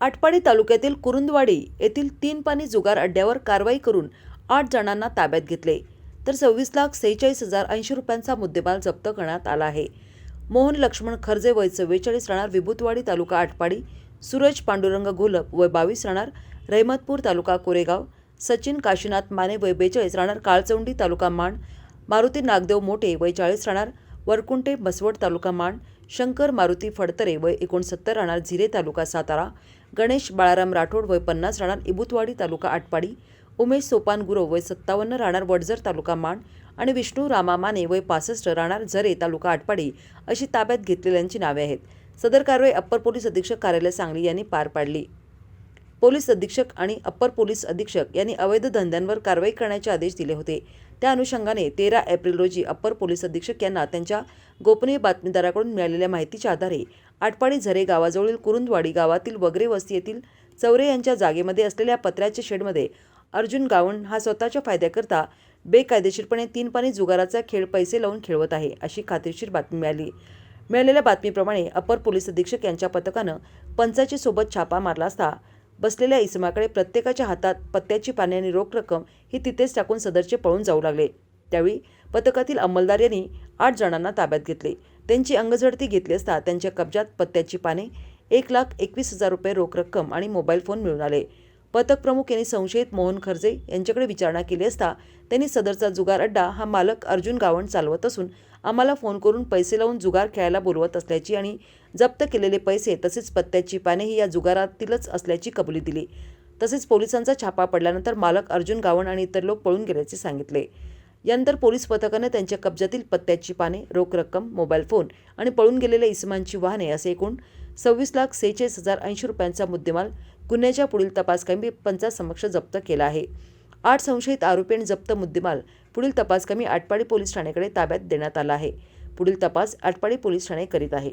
आटपाडी तालुक्यातील कुरुंदवाडी येथील तीन पाणी जुगार अड्ड्यावर कारवाई करून आठ जणांना ताब्यात घेतले. तर सव्वीस लाख सेहेचाळीस हजार ऐंशी रुपयांचा मुद्देमाल जप्त करण्यात आला आहे. मोहन लक्ष्मण खर्जे वय चव्वेचाळीस राहणार विभूतवाडी तालुका आटपाडी सूरज पांडुरंग घोलप वय बावीस राहणार रहमतपूर तालुका कोरेगाव सचिन काशीनाथ माने वय बेचाळीस राहणार काळचौंडी तालुका माण मारुती नागदेव मोठे वय चाळीस राहणार वरकुंटे बसवड तालुका माण शंकर मारुती फडतरे वय एकोणसत्तर राहणार झिरे तालुका सातारा गणेश बाळाराम राठोड वय पन्नास राहणार इबुतवाडी तालुका आटपाडी उमेश सोपान गुरव वय सत्तावन्न राहणार वडजर तालुका माण आणि विष्णू रामा माने वय पासष्ट राहणार झरे तालुका आटपाडी अशी ताब्यात घेतलेल्यांची नावे आहेत. सदर कारवाई अप्पर पोलीस अधीक्षक कार्यालय सांगली यांनी पार पाडली. पोलीस अधीक्षक आणि अप्पर पोलीस अधीक्षक यांनी अवैध धंद्यांवर कारवाई करण्याचे आदेश दिले होते. त्या अनुषंगाने तेरा एप्रिल रोजी अप्पर पोलीस अधीक्षक यांना त्यांच्या गोपनीय बातमीदाराकडून मिळालेल्या माहितीच्या आधारे आटपाडी झरे गावाजवळील कुरुंदवाडी गावातील वगरे वस्ती येथील चौरे यांच्या जागेमध्ये असलेल्या पत्र्याच्या शेडमध्ये अर्जुन गावण हा स्वतःच्या फायद्याकरता बेकायदेशीरपणे तीन पाणी जुगाराचा खेळ पैसे लावून खेळवत आहे अशी खात्रीशीर बातमी मिळाली. मिळालेल्या बातमीप्रमाणे अपर पोलीस अधीक्षक यांच्या पथकानं पंचायतीसोबत छापा मारला असता बसलेल्या इसमाकडे प्रत्येकाच्या हातात पत्त्याची पाने आणि रोख रक्कम ही तिथेच टाकून सदरचे पळून जाऊ लागले. त्यावेळी पथकातील अंमलदार यांनी आठ जणांना ताब्यात घेतले. त्यांची अंगझडती घेतली असता त्यांच्या कब्जात पत्त्याची पाने एक लाख एकवीस हजार रुपये रोख रक्कम आणि मोबाईल फोन मिळून आले. पथक प्रमुख यांनी संशयित मोहन खर्जे यांच्याकडे विचारणा केली असता त्यांनी सदरचा जुगार अड्डा हा मालक अर्जुन गावण चालवत असून आम्हाला फोन करून पैसे लावून जुगार खेळायला बोलवत असल्याची आणि जप्त केलेले पैसे तसेच पत्त्याची पानेही या जुगारातीलच असल्याची कबुली दिली. तसेच पोलिसांचा छापा पडल्यानंतर मालक अर्जुन गावण आणि इतर लोक पळून गेल्याचे सांगितले. यानंतर पोलीस पथकाने त्यांच्या कब्जातील पत्त्याची पाने रोख रक्कम मोबाईल फोन आणि पळून गेलेल्या इसमांची वाहने असे एकूण सव्वीस लाख सेहेचाळीस हजार ऐंशी रुपयांचा मुद्देमाल गुन्ह्याच्या पुढील तपासकामी पंचासमक्ष जप्त केला आहे. आठ संशयित आरोपी आणि जप्त मुद्देमाल पुढील तपासकामी आटपाडी पोलीस ठाण्याकडे ताब्यात देण्यात आला आहे. पुढील तपास आटपाडी पोलीस ठाणे करीत आहे.